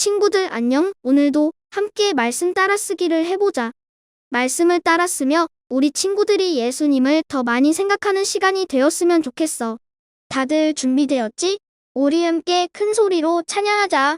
친구들 안녕. 오늘도 함께 말씀 따라쓰기를 해보자. 말씀을 따라쓰며 우리 친구들이 예수님을 더 많이 생각하는 시간이 되었으면 좋겠어. 다들 준비되었지? 우리 함께 큰 소리로 찬양하자.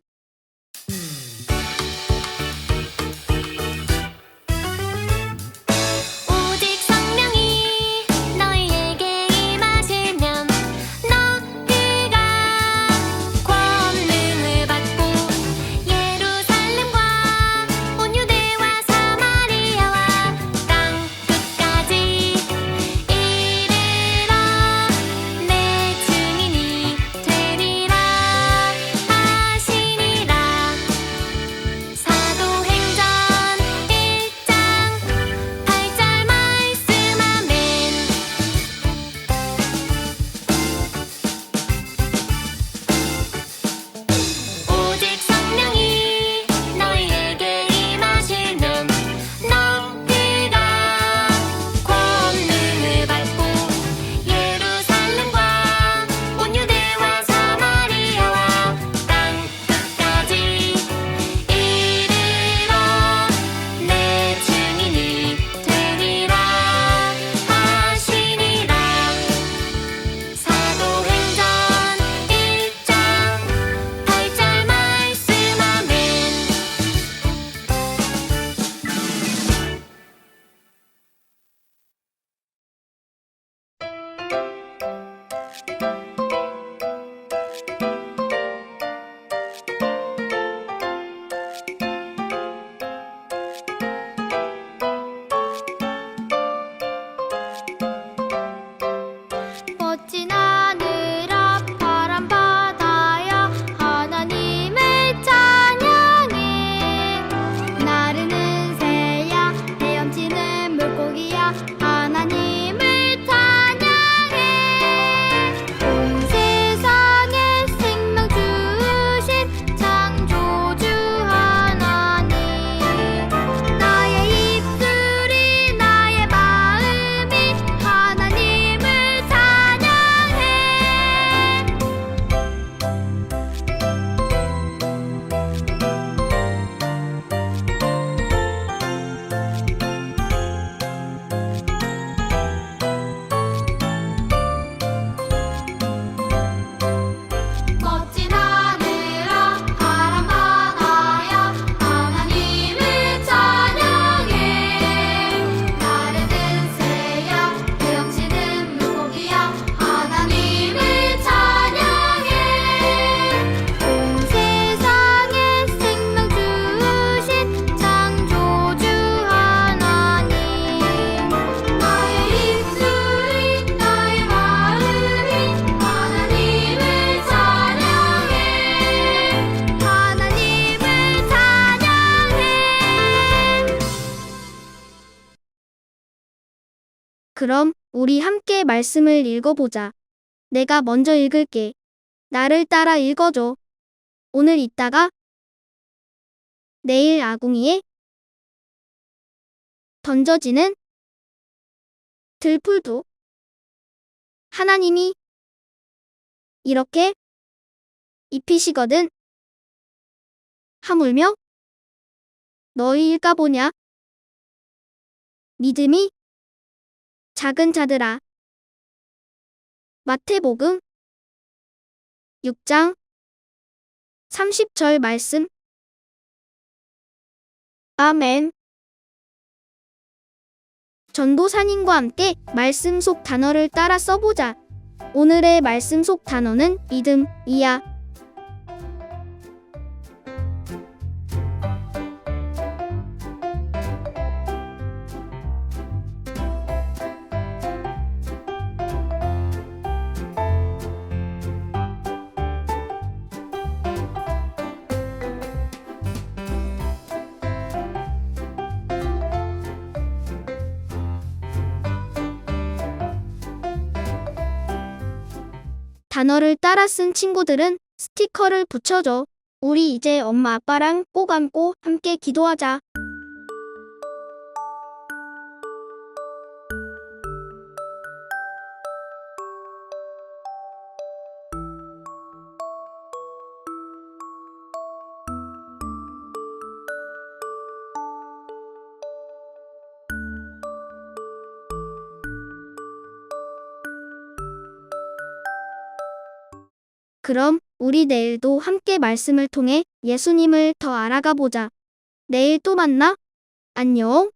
그럼 우리 함께 말씀을 읽어보자. 내가 먼저 읽을게. 나를 따라 읽어줘. 오늘 있다가 내일 아궁이에 던져지는 들풀도 하나님이 이렇게 입히시거든. 하물며 너희일까 보냐? 믿음이 작은 자들아. 마태복음 6장 30절 말씀. 아멘. 전도사님과 함께 말씀 속 단어를 따라 써보자. 오늘의 말씀 속 단어는 믿음이야. 단어를 따라 쓴 친구들은 스티커를 붙여줘. 우리 이제 엄마 아빠랑 꼭 안고 함께 기도하자. 그럼 우리 내일도 함께 말씀을 통해 예수님을 더 알아가 보자. 내일 또 만나. 안녕.